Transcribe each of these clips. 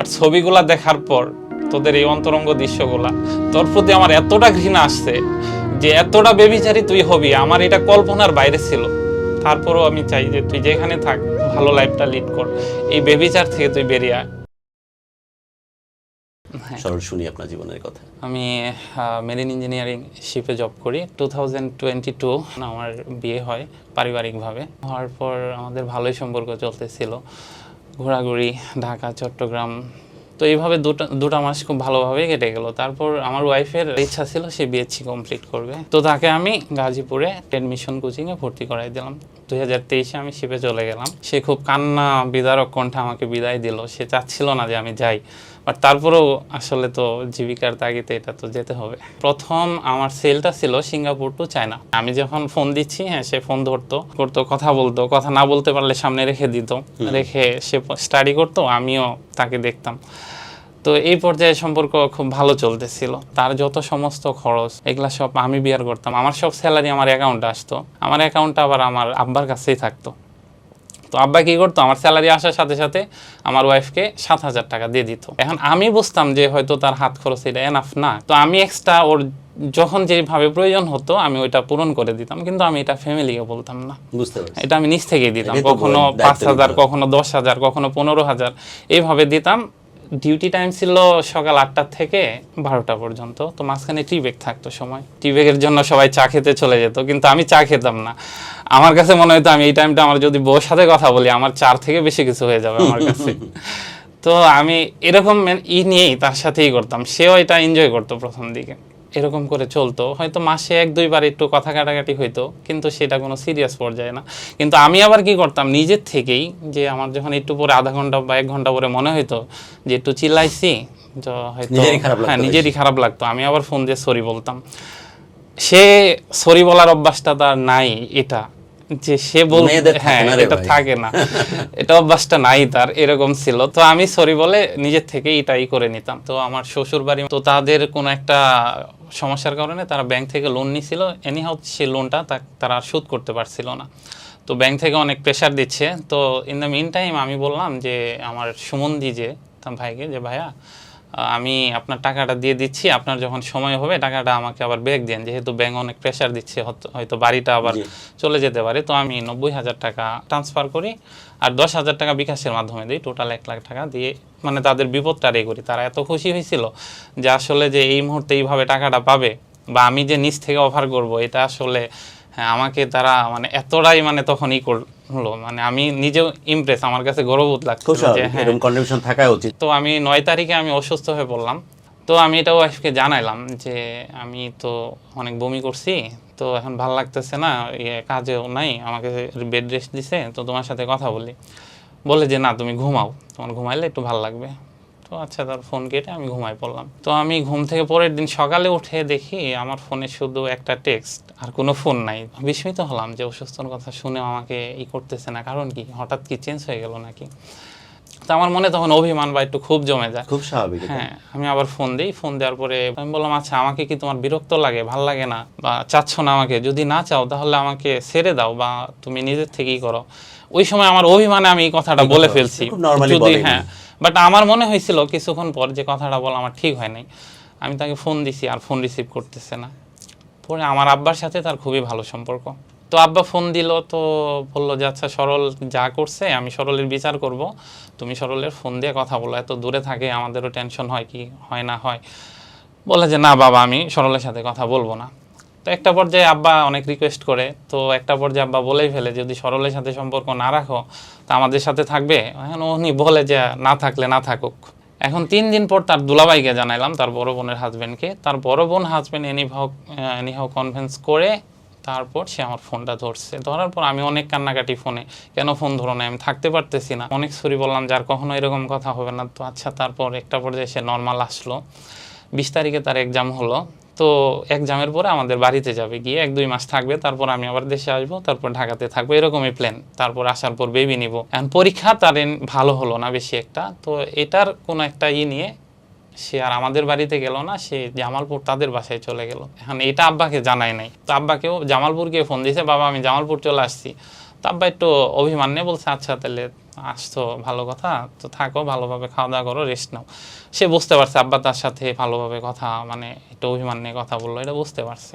But ছবিগুলা দেখার পর তোদের এই অন্তরঙ্গ দৃশ্যগুলা তোর প্রতি আমার এতটা ঘৃণা আসছে যে এতটা বেবিচারি তুই হবি আমার এটা কল্পনার বাইরে ছিল। তারপরেও আমি চাই যে তুই যেখানে থাক ভালো লাইফটা লিড কর এই বেবিচার থেকে তুই বেরিয়ে আয়। সরল শুনি আপনার জীবনের কথা। আমি মেরিন ইঞ্জিনিয়ারিং শিপে জব করি। টু থাউজেন্ড টোয়েন্টি টু আমার বিয়ে হয় পারিবারিকভাবে। হওয়ার পর আমাদের ভালোই সম্পর্ক চলতেছিল। ঘোরাঘুরি, ঢাকা, চট্টগ্রাম। তো এইভাবে দুটা দুটা মাস খুব ভালোভাবে কেটে গেল। তারপর আমার ওয়াইফের ইচ্ছা ছিল সে বিএসসি কমপ্লিট করবে। তো তাকে আমি গাজীপুরে অ্যাডমিশন কোচিংয়ে ভর্তি করাই দিলাম। দুই হাজার তেইশে আমি শিপে চলে গেলাম। সে খুব কান্না, বিদারক কণ্ঠে আমাকে বিদায় দিল। সে চাচ্ছিল না যে আমি যাই। বাট তারপরেও আসলে তো জীবিকার তাগিদে এটা তো যেতে হবে। প্রথম আমার সেলটা ছিল সিঙ্গাপুর টু চায়না আমি যখন ফোন দিচ্ছি হ্যাঁ সে ফোন ধরতো। করতো কথা বলতো। কথা না বলতে পারলে সামনে রেখে দিত। রেখে সে স্টাডি করতো আমিও তাকে দেখতাম। তো এই পর্যায়ে সম্পর্ক খুব ভালো চলতেছিল। তার যত সমস্ত খরচ এগুলা সব আমি বিয়ার করতাম। আমার সব স্যালারি আমার অ্যাকাউন্টে আসতো। আমার অ্যাকাউন্টটা আবার আমার আব্বার কাছেই থাকতো। তো আব্বা কি করতো? আমার স্যালারি আসার সাথে সাথে আমার ওয়াইফকে সাত হাজার টাকা দিয়ে দিত। এখন আমি বুঝতাম যে হয়তো তার হাত খরচ এটা এনাফ না। তো আমি এক্সট্রা ওর যখন যেভাবে প্রয়োজন হতো আমি ওইটা পূরণ করে দিতাম। কিন্তু আমি এটা ফ্যামিলিকে বলতাম না। বুঝতে এটা আমি নিজ থেকেই দিতাম। কখনো পাঁচ হাজার কখনো দশ হাজার কখনো পনেরো হাজার। এইভাবে দিতাম। ডিউটি টাইম ছিল সকাল আটটা থেকে বারোটা পর্যন্ত। তো মাঝখানে টি ব্রেক থাকতো সময়। টি ব্রেকের জন্য সবাই চা খেতে চলে যেত কিন্তু আমি চা খেতাম না। আমার কাছে মনে হতো আমি এই টাইমটা আমার যদি বউর সাথে কথা বলি আমার চার থেকে বেশি কিছু হয়ে যাবে আমার কাছে। তো আমি এরকম মানে ই নিয়েই তার সাথেই করতাম। সেও এটা এনজয় করতো প্রথম দিকে। এরকম করে চলতো। হয়তো মাসে এক দুইবার একটু কথা কাটাকাটি হইতো কিন্তু সেটা কোনো সিরিয়াস পর্যায়ে না। কিন্তু আমি আবার কি করতাম নিজের থেকেই যে আমার যখন একটু পরে আধা ঘণ্টা বা এক ঘণ্টা পরে মনে হইতো যে একটু চিল্লাইছি হয়তো হ্যাঁ নিজেরই খারাপ লাগতো। আমি আবার ফোন দিয়ে সরি বলতাম। সে সরি বলার অভ্যাসটা তার নাই এটা। যে সে বল হ্যাঁ এটা থাকে না। এটা অভ্যাসটা নাই তার এরকম ছিল। তো আমি সরি বলে নিজের থেকে এটাই করে নিতাম। তো আমার শ্বশুর বাড়ি তো তাদের কোনো একটা সমস্যার কারণে তারা ব্যাংক থেকে লোন নিছিল। এনিহাউ সেই লোনটা তারা আর শোধ করতে পারছিল না। তো ব্যাংক থেকে অনেক প্রেশার দিচ্ছে। তো ইন দ্য মিন টাইম আমি বললাম যে, আমার সুমন দি যে ভাইকে, যে, ভাইয়া আমি আপনার টাকাটা দিয়ে দিচ্ছি আপনার যখন সময় হবে টাকাটা আমাকে আবার ব্যাক দেন। যেহেতু ব্যাংক অনেক প্রেশার দিচ্ছে হয়তো- বাড়িটা আবার চলে যেতে পারে তো আমি নব্বই হাজার টাকা ট্রান্সফার করি আর দশ হাজার টাকা বিকাশের মাধ্যমে দিই টোটাল এক লাখ টাকা দিয়ে। মানে তাদের বিপদটা রে করি তারা এত খুশি হয়েছিল যে আসলে যে এই মুহূর্তে এইভাবে টাকাটা পাবে বা আমি যে নিচ থেকে অফার করব এটা আসলে হ্যাঁ আমাকে তারা মানে এতটাই মানে তখন করল মানে আমি নিজেও ইমপ্রেস আমার কাছে গর্ববোধ লাগছে যে হ্যাঁ। এরকম কন্ট্রিবিউশন থাকা উচিত। তো আমি নয় তারিখে আমি অসুস্থ হয়ে পড়লাম। তো আমি এটাও ওয়াইফকে জানাইলাম যে আমি তো অনেক বমি করছি তো এখন ভালো লাগতেছে না ইয়ে কাজেও নাই আমাকে বেড রেস্ট দিছে তো তোমার সাথে কথা বলি। বলে যে না তুমি ঘুমাও তোমার ঘুমাইলে একটু ভালো লাগবে। তো আচ্ছা তার ফোন কেটে আমি ঘুমাই পড়লাম। তো আমি ঘুম থেকে পরের দিন সকালে উঠে দেখি আমার ফোনে শুধু একটা টেক্সট আর কোনো ফোন নাই। বিস্মিত হলাম যে অসুস্থর কথা শুনে আমাকে ই করতেছে না কারণ কি? হঠাৎ কি চেঞ্জ হয়ে গেল নাকি? তো আমার মনে তখন অভিমান বা একটু খুব জমে যায়। খুব স্বাভাবিক হ্যাঁ আমি আবার ফোন দিই ফোন দেওয়ার পরে আমি বললাম আচ্ছা আমাকে কি তোমার বিরক্ত লাগে ভালো লাগে না? বা চাচ্ছ না আমাকে? যদি না চাও তাহলে আমাকে ছেড়ে দাও বা তুমি নিজের থেকেই করো। ওই সময় আমার অভিমানে আমি এই কথাটা বলে ফেলছি। যদি হ্যাঁ বাট আমার মনে হয়েছিল কিছুক্ষণ পর যে কথাটা বলা, আমার ঠিক হয় নাই। আমি তাকে ফোন দিছি, আর ফোন রিসিভ করতেছে না। পরে আমার আব্বার সাথে তার খুবই ভালো সম্পর্ক। তো আব্বা ফোন দিল, তো বলল যে আচ্ছা সরল যা করছে, আমি সরলের বিচার করব। তুমি সরলের ফোন দিয়ে কথা বলো। এত দূরে থাকে, আমাদেরও টেনশন হয় কি, হয় না হয়। বলে যে, না বাবা, আমি সরলের সাথে কথা বলব না। তো একটা পর্যায়ে আব্বা অনেক রিকোয়েস্ট করে। তো একটা পর্যায়ে আব্বা বলেই ফেলে, যদি সরলের সাথে সম্পর্ক না রাখো তা আমাদের সাথে থাকবে? এখন উনি বলে যে, না থাকলে না থাকুক। এখন তিন দিন পর তার দুলাভাইকে জানাইলাম, তার বড় বোনের হাজবেন্ডকে তার বড় বোন হাজবেন্ড এনিহাও এনিহাও কনভেন্স করে তারপর সে আমার ফোনটা ধরছে। ধরার পর আমি অনেক কান্নাকাটি ফোনে, কেন ফোন ধরো না আমি থাকতে পারতেছি না। অনেক সরি বললাম যার কখনো এরকম কথা হবে না। তো আচ্ছা তারপর একটা পর্যায়ে সে নর্মাল আসলো। বিশ তারিখে তার এক্সাম হলো। তো এক্সামের পরে আমাদের বাড়িতে যাবে, গিয়ে এক দুই মাস থাকবে, তারপর আমি আবার দেশে আসব, তারপর ঢাকাতে থাকব, এরকমই প্ল্যান তারপর আসার পর বেবি নিব। এখন পরীক্ষা তার ভালো হলো না বেশি একটা, তো এটার কোনো একটা ই নিয়ে সে আর আমাদের বাড়িতে গেল না, সে জামালপুর তাদের বাসায় চলে গেল। এখন এটা আব্বাকে জানায় নাই। তো আব্বাকেও জামালপুর গিয়ে ফোন দিয়েছে বাবা, আমি জামালপুর চলে আসছি। তো আব্বা একটু অভিমান নিয়ে বলছে আচ্ছা তাহলে আসতো ভালো কথা? তো থাকো ভালোভাবে খাওয়া দাওয়া করো রেস্ট নাও। সে বুঝতে পারছে আব্বা তার সাথে ভালোভাবে কথা মানে একটু অভিমান নিয়ে কথা বলল এটা বুঝতে পারছে।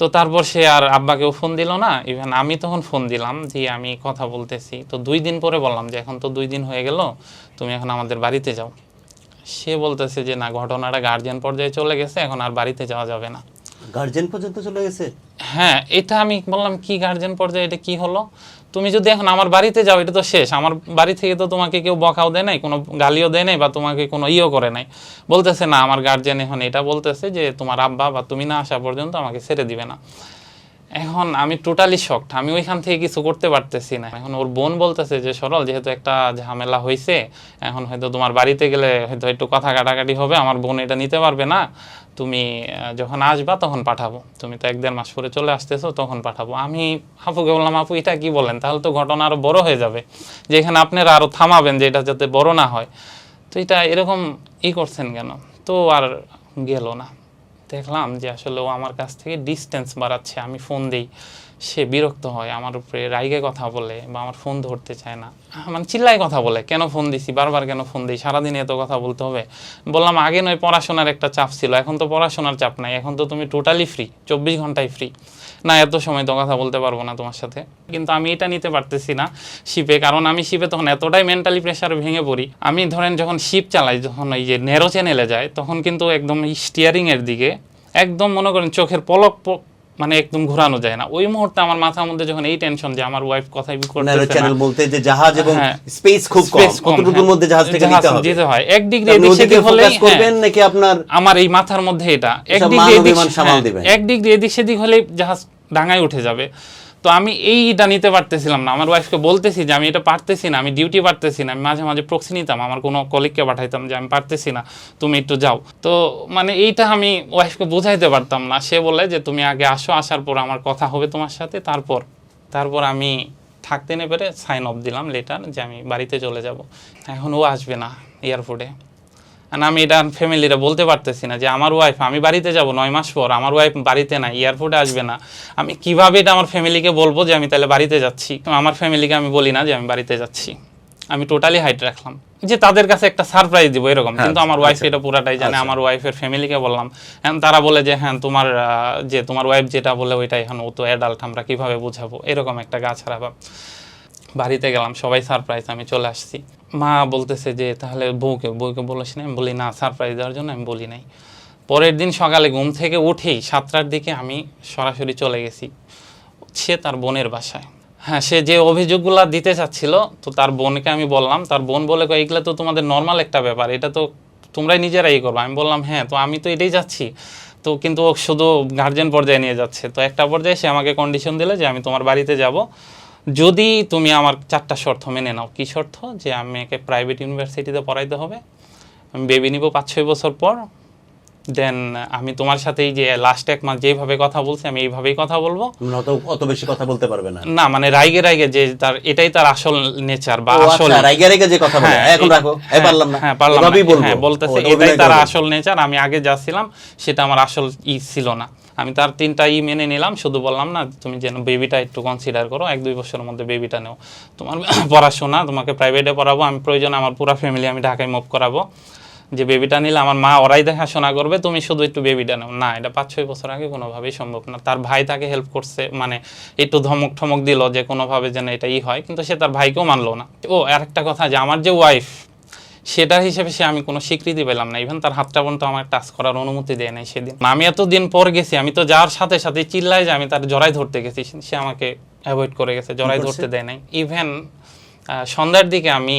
তো তারপর সে আর আব্বাকেও ফোন দিল না ইভেন আমি তখন ফোন দিলাম যে আমি কথা বলতেছি। তো দুই দিন পরে বললাম যে এখন তো দুই দিন হয়ে গেল তুমি এখন আমাদের বাড়িতে যাও। সে বলতেছে যে না ঘটনাটা গার্জিয়ান পর্যায়ে চলে গেছে এখন আর বাড়িতে যাওয়া যাবে না। গার্জেন পর্যন্ত চলে গেছে? হ্যাঁ এটা আমি বললাম কি গার্জেন পর্যায়ে? এটা কি হলো? তুমি যদি এখন আমার বাড়িতে যাও, এটা তো শেষ। আমার বাড়ি থেকে তো তোমাকে কেউ বকাও দেয় নাই, কোনো গালিও দেয় নাই বা তোমাকে কোনো ইয়েও করে নাই। বলতেছে, না, আমার গার্জেন এখন এটা বলতেছে যে তোমার আব্বা বা তুমি না আসা পর্যন্ত আমাকে ছেড়ে দিবে না। এখন আমি টোটালি শকড আমি ওইখান থেকে কিছু করতে পারতেছি না। এখন ওর বোন বলতেছে যে, সরল, যেহেতু একটা ঝামেলা হয়েছে এখন হয়তো তোমার বাড়িতে গেলে হয়তো একটু কথা কাটাকাটি হবে, আমার বোন এটা নিতে পারবে না। তুমি যখন আসবা তখন পাঠাবো। তুমি তো এক দেড় মাস পরে চলে আসতেছো, তখন পাঠাবো। আমি আপুকে বললাম, আপু, এটা কি বলেন? তাহলে তো ঘটনা আরও বড় হয়ে যাবে। যেখানে আপনারা আরও থামাবেন যে এটা যাতে বড় না হয়। তো এটা এরকম ই করছেন কেন? তো আর গেল না। দেখলাম যে আসলে ও আমার কাছ থেকে ডিস্টেন্স বাড়াচ্ছে। আমি ফোন দিই, সে বিরক্ত হয়, আমার উপরে রাইগে কথা বলে বা আমার ফোন ধরতে চায় না। মানে চিল্লায় কথা বলে, কেন ফোন দিছি? বারবার কেন ফোন দিই? সারাদিন এত কথা বলতে হবে? বললাম, আগে নয়, পড়াশোনার একটা চাপ ছিল, এখন তো পড়াশোনার চাপ নাই, এখন তো তুমি টোটালি ফ্রি চব্বিশ ঘন্টায় ফ্রি না, এত সময় তো কথা বলতে পারব না তোমার সাথে। কিন্তু আমি এটা নিতে পারতেছি না শিপে কারণ আমি শিপে তখন এতটাই মেন্টালি প্রেশার ভেঙে পড়ি। আমি ধরেন যখন শিপ চালাই, যখন এই যে নেরো চ্যানেলে যায়, তখন কিন্তু একদম স্টিয়ারিংয়ের দিকে, একদম মনে করেন চোখের পলক মানে একদম ঘোরানো যায় না। ওই মুহূর্তে আমার মাথার মধ্যে যখন এই টেনশন যে আমার ওয়াইফ কথাই করতেছে চ্যানেল বলতে যে জাহাজ এবং হ্যাঁ। স্পেস খুব কম। কতটুকুর হ্যাঁ। মধ্যে জাহাজ থেকে নিতে হবে। যেতে হয়। এক ডিগ্রি এদিক সেদিক হলেই ফোকাস করবেন হ্যাঁ, নাকি আপনার আমার এই মাথার মধ্যে এটা। এক ডিগ্রি এদিক অভিমান সামাল হ্যাঁ, দিবেন। এক ডিগ্রি এদিক সেদিক হলে জাহাজ ডাঙায় উঠে যাবে। তো আমি এইটা নিতে পারতেছিলাম না। আমার ওয়াইফকে বলতেছি যে, আমি এটা পারতেছি না, আমি ডিউটি পারতেছি না, আমি মাঝে মাঝে প্রক্সি নিতাম। আমার কোনো কলিগকে পাঠাইতাম যে, আমি পারতেছি না, তুমি একটু যাও। তো মানে এইটা আমি ওয়াইফকে বোঝাইতে পারতাম না। সে বলে যে, তুমি আগে আসো, আসার পর আমার কথা হবে তোমার সাথে, তারপর তারপর আমি থাকতে না পেরে সাইন অফ দিলাম লেটার যে, আমি বাড়িতে চলে যাব। এখন ও আসবে না এয়ারপোর্টে আর আমি এটা ফ্যামিলিরা বলতে পারতেছি না যে আমার ওয়াইফ আমি বাড়িতে যাব নয় মাস পর আমার ওয়াইফ বাড়িতে না এয়ারপোর্টে আসবে না। আমি কীভাবে এটা আমার ফ্যামিলিকে বলব যে আমি তাহলে বাড়িতে যাচ্ছি? আমার ফ্যামিলিকে আমি বলি না যে আমি বাড়িতে যাচ্ছি। আমি টোটালি হাইট রাখলাম। যে তাদের কাছে একটা সারপ্রাইজ দিব এরকম হ্যাঁ, কিন্তু আমার ওয়াইফ আচ্ছা। এটা পুরাটাই জানে আচ্ছা। আমার ওয়াইফের ফ্যামিলিকে বললাম। এখন তারা বলে যে হ্যাঁ তোমার যে তোমার ওয়াইফ যেটা বলে ওইটাই এখন ও তো অ্যাডাল্ট আমরা কীভাবে বুঝাবো? এরকম একটা গা ছাড়া বাড়িতে গেলাম সবাই সারপ্রাইজ আমি চলে আসছি। মা বলতেছে যে, তাহলে বউকে বউকে বলিস না আমি বলি, না সারপ্রাইজ দেওয়ার জন্য আমি বলি নাই। পরের দিন সকালে ঘুম থেকে উঠেই সাতটার দিকে আমি সরাসরি চলে গেছি, সে তার বোনের বাসায়। হ্যাঁ সে যে অভিযোগগুলো দিতে চাচ্ছিল, তো তার বোনকে আমি বললাম, তার বোন বলে এগুলো তো তোমাদের নর্মাল একটা ব্যাপার, এটা তো তোমরাই নিজেরাই করবে। আমি বললাম হ্যাঁ তো আমি তো এটাই যাচ্ছি তো কিন্তু শুধু গার্জেন পর্যায়ে নিয়ে যাচ্ছে। তো একটা পর্যায়ে সে আমাকে কন্ডিশন দিলে যে, আমি তোমার বাড়িতে যাব। যদি তুমি আমার চারটা শর্ত মেনে নাও, কি শর্ত? যে আমি একে প্রাইভেট ইউনিভার্সিটিতে পড়াইতে হবে। আমি বেবি নিব পাঁচ ছয় বছর পর। দেন আমি তোমার সাথে এই যে লাস্ট এক মাস যেভাবে কথা বলছি আমি এইভাবেই কথা বলব। অত অত বেশি কথা বলতে পারবে না। না মানে রাইগে রাইগে যে তার এটাই তার আসল নেচার বা আসল আচ্ছা রাইগে রাইগে যে কথা বলে। হ্যাঁ, এখন রাখো এই হ্যাঁ, পারলাম না। হ্যাঁ পারলাম এভাবেই বলব। হ্যাঁ বলতেছে এটাই তার আসল নেচার আমি আগে যা ছিলাম সেটা আমার আসল ই ছিল না। আমি তার তিনটা ই মেনে নিলাম শুধু বললাম না তুমি যেন বেবিটা একটু কনসিডার করো এক দুই বছরের মধ্যে বেবিটা নেও। তোমার পড়াশোনা তোমাকে প্রাইভেটে পড়াবো আমি প্রয়োজন আমার পুরো ফ্যামিলি আমি ঢাকায় মুভ করাবো। যে বেবিটা নিলে আমার মা ওরাই দেখাশোনা করবে তুমি শুধু একটু বেবিটা নাও। না এটা পাঁচ ছয় বছর আগে কোনোভাবেই সম্ভব না। তার ভাই তাকে হেল্প করছে মানে একটু ধমক ঠমক দিল যে কোনোভাবে যেন এটা ই হয় কিন্তু সে তার ভাইকেও মানলো না। ও আর একটা কথা যে আমার যে ওয়াইফ সেটার হিসেবে সে আমি কোনো স্বীকৃতি পেলাম না। ইভেন তার হাতটা পর্যন্ত আমার টাচ করার অনুমতি দেয় নাই সেদিন। আমি এত দিন পর গেছি আমি তো যাওয়ার সাথে সাথে চিল্লাই যে আমি তার জড়াই ধরতে গেছি। সে আমাকে অ্যাভয়েড করে গেছে জড়াই ধরতে দেয় নাই। ইভেন সন্ধ্যার দিকে আমি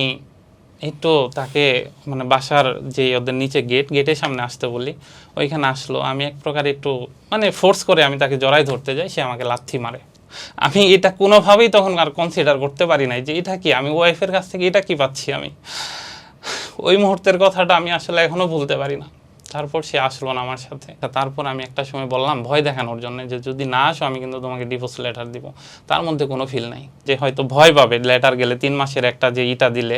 একটু তাকে মানে বাসার যে ওদের নিচে গেট গেটের সামনে আসতে বলি ওইখানে আসলো। আমি এক প্রকার একটু মানে ফোর্স করে আমি তাকে জড়াই ধরতে যাই, সে আমাকে লাথি মারে। আমি এটা কোনোভাবেই তখন আর কনসিডার করতে পারি নাই যে এটা কি, আমি ওয়াইফের কাছ থেকে এটা কি পাচ্ছি আমি? ওই মুহূর্তের কথাটা আমি আসলে এখনও ভুলতে পারি না। তারপর সে আসলো না আমার সাথে। তারপর আমি একটা সময় বললাম, ভয় দেখানোর জন্য যে যদি না আসো, আমি কিন্তু তোমাকে ডিভোর্স লেটার দিব। তার মধ্যে কোনো ফিল নাই। যে হয়তো ভয় পাবে লেটার গেলে তিন মাসের একটা যে ইটা দিলে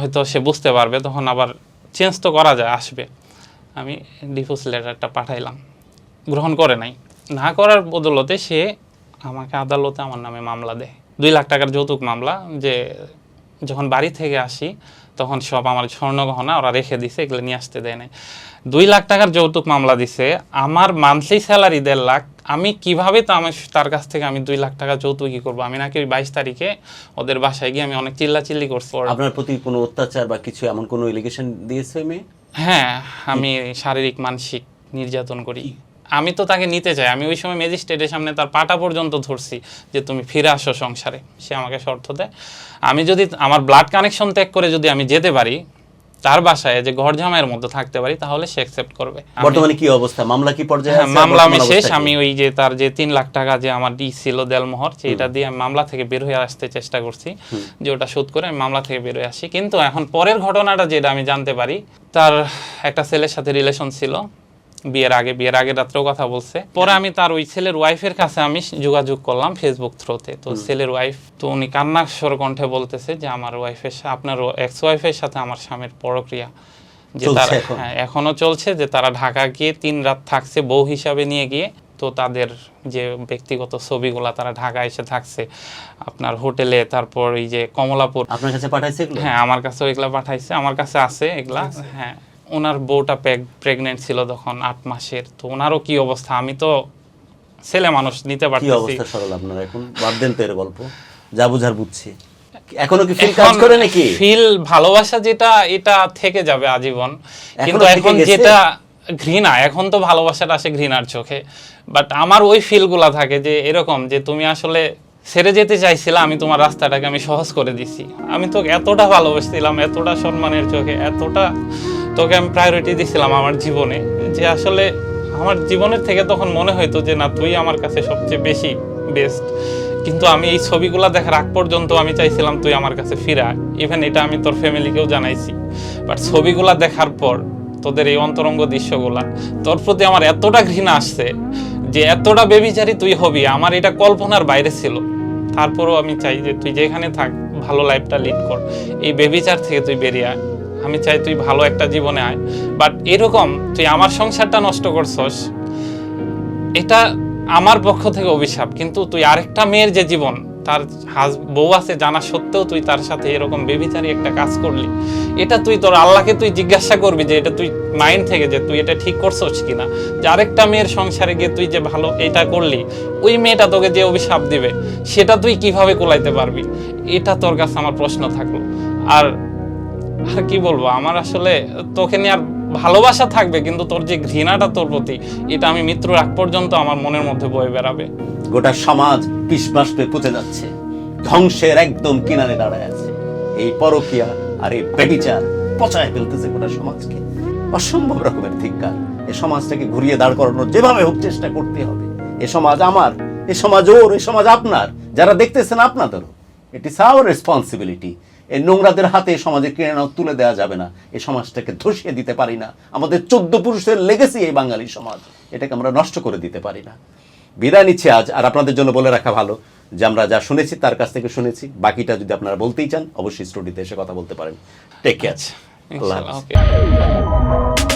হয়তো সে বুঝতে পারবে, তখন আবার চেঞ্জ তো করা যায়, আসবে। আমি ডিভোর্স লেটারটা পাঠাইলাম। গ্রহণ করে নাই। না করার বদলতে সে আমাকে আদালতে আমার নামে মামলা দেয়। দুই লাখ টাকার যৌতুক মামলা যে যখন বাড়ি থেকে আসি, তখন সব আমার স্বর্ণ গহনা ওরা রেখে দিছে, এগুলো নিয়ে আসতে দেয় নাই। দুই লাখ টাকার যৌতুক মামলা দিছে। আমার মান্থলি স্যালারি দেড় লাখ আমি কীভাবে তো আমি তার কাছ থেকে আমি দুই লাখ টাকা যৌতুক করব? আমি নাকি বাইশ তারিখে ওদের বাসায় গিয়ে আমি অনেক চিল্লাচিল্লি করছি। আপনার প্রতি কোনো অত্যাচার বা কিছু এমন কোনো এলিগেশন দিয়েছে মেয়ে? হ্যাঁ আমি শারীরিক মানসিক নির্যাতন করি। আমি তো তাকে নিতে চাই। আমি ওই সময় ম্যাজিস্ট্রেটের সামনে তার পাটা পর্যন্ত ধরছি যে তুমি ফিরে আসো সংসারে। সে আমাকে শর্ত দেয়। আমি যদি আমার ব্লাড কানেকশন ত্যাগ করে যদি আমি যেতে পারি তার বাসায় যে ঘর জামাইয়ের মধ্যে থাকতে পারি তাহলে সে অ্যাকসেপ্ট করবে। বর্তমানে কি অবস্থা? মামলা কি পর্যায়ে হ্যাঁ, আছে? মামলা আমি শেষ। আমি ওই যে তার যে 3 লাখ টাকা যে আমার ডি ছিল দেলমোহর সেটা দিয়ে আমি মামলা থেকে বের হয়ে আসতে চেষ্টা করছি যে ওটা শোধ করে আমি মামলা থেকে বের হয়ে আসি। কিন্তু এখন পরের ঘটনাটা যেটা আমি জানতে পারি তার একটা ছেলের সাথে রিলেশন ছিল। বিয়ের আগে বিয়ের আগে রাত্রেও কথা বলছে। পরে আমি তার ওই ছেলের ওয়াইফের কাছে আমি যোগাযোগ করলাম ফেসবুক থ্রুতে তো ছেলের ওয়াইফ তো উনি কান্নাস্বর কণ্ঠে বলতেছে যে আমার ওয়াইফের আপনার এক্স ওয়াইফের সাথে আমার স্বামীর পরক্রিয়া। যে তারা এখন? হ্যাঁ এখনও চলছে যে তারা ঢাকা গিয়ে তিন রাত থাকছে বউ হিসাবে নিয়ে গিয়ে। তো তাদের যে ব্যক্তিগত ছবিগুলা তারা ঢাকা এসে থাকছে। আপনার হোটেলে তারপর এই যে কমলাপুর আপনার কাছে পাঠাইছে হ্যাঁ আমার কাছে এগুলা পাঠাইছে। আমার কাছে আছে এগুলা। হ্যাঁ। ওনার বউটা প্রেগনেন্ট ছিল তখন আট মাসের তো ওনারও কি অবস্থা? আমি তো ছেলে মানুষ নিতে কি অবস্থা সরল আপনার এখন? বাদ দেন তো এর গল্প। যা বুঝার বুঝছি। এখনও কি ফিল কাজ করে নাকি? ফিল ভালোবাসা যেটা এটা থেকে যাবে আজীবন। কিন্তু এখন যেটা ঘৃণা এখন তো ভালোবাসাটা আসে ঘৃণার চোখে। বাট আমার ওই ফিলগুলা থাকে যে এরকম যে তুমি আসলে ছেড়ে যেতে চাইছিলা আমি তোমার রাস্তাটাকে আমি সহজ করে দিছি। আমি তো এতটা ভালোবাসছিলাম এতটা সম্মানের চোখে এতটা তোকে আমি প্রায়োরিটি দিছিলাম আমার জীবনে, যে আসলে আমার জীবনের থেকে তখন মনে হইতো যে না, তুই আমার কাছে সবচেয়ে বেশি বেস্ট কিন্তু আমি এই ছবিগুলা দেখার আগ পর্যন্ত আমি চাইছিলাম তুই আমার কাছে ফিরা। ইভেন এটা আমি তোর ফ্যামিলিকেও জানাইছি। বাট ছবিগুলা দেখার পর তোদের এই অন্তরঙ্গ দৃশ্যগুলা, তোর প্রতি আমার এতটা ঘৃণা আসছে যে এতটা বেবিচারি তুই হবি, আমার এটা কল্পনার বাইরে ছিল। তারপরও আমি চাই যে তুই যেখানে থাক, ভালো লাইফটা লিড কর। এই বেবিচার থেকে তুই বেরিয়ে আয়। আমি চাই তুই ভালো একটা জীবনে আয়। বাট এরকম তুই আমার সংসারটা নষ্ট করছস, এটা আমার পক্ষ থেকে অভিশাপ। কিন্তু তুই আরেকটা মেয়ের যে জীবন, তার হাজ, বউ আছে জানা সত্ত্বেও তুই তার সাথে এরকম বেবিচারি একটা কাজ করলি। এটা তুই, তোর আল্লাহকে তুই জিজ্ঞাসা করবি যে এটা তুই মাইন্ড থেকে যে তুই এটা ঠিক করছস কিনা। যে আরেকটা মেয়ের সংসারে গিয়ে তুই যে ভালো এটা করলি, ওই মেয়েটা তোকে যে অভিশাপ দিবে, সেটা তুই কীভাবে কোলাইতে পারবি? এটা তোর কাছে আমার প্রশ্ন থাকল। আর আর কি বলব? আমার আসলে তোকে নিয়ে আর ভালোবাসা থাকবে, কিন্তু তোর যে ঘৃণাটা তোর প্রতি, এটা আমি মৃত্যুর আগ পর্যন্ত আমার মনের মধ্যে বয়ে বেড়াবে। গোটা সমাজ পিস বাষ্পে পুঁতে যাচ্ছে। ধ্বংসের একদম কিনারে দাঁড়ায় আছে। এই পরকিয়া আর এই বেবিচার পচায় ফেলতেছে গোটা সমাজকে। অসম্ভব রকমের ধিক্কার। এ সমাজটাকে ঘুরিয়ে দাঁড় করানোর যেভাবে হোক চেষ্টা করতে হবে। এ সমাজ আমার, এ সমাজ ওর, এ সমাজ আপনার। যারা দেখতেছেন আপনাদেরও ইট ইস আওয়ার রেসপন্সিবিলিটি এই নোংরাদের হাতে এই সমাজে কিনে নাও তুলে দেওয়া যাবে না। এই সমাজটাকে ধসিয়ে দিতে পারি না। আমাদের চোদ্দ পুরুষের লেগেছি এই বাঙালি সমাজ এটাকে আমরা নষ্ট করে দিতে পারি না। বিদায় নিচ্ছে আজ আর আপনাদের জন্য বলে রাখা ভালো যে আমরা যা শুনেছি তার কাছ থেকে শুনেছি। বাকিটা যদি আপনারা বলতেই চান অবশ্যই স্টুডিওতে এসে কথা বলতে পারেন। টেক কেয়ার আল্লাহ হাফিজ।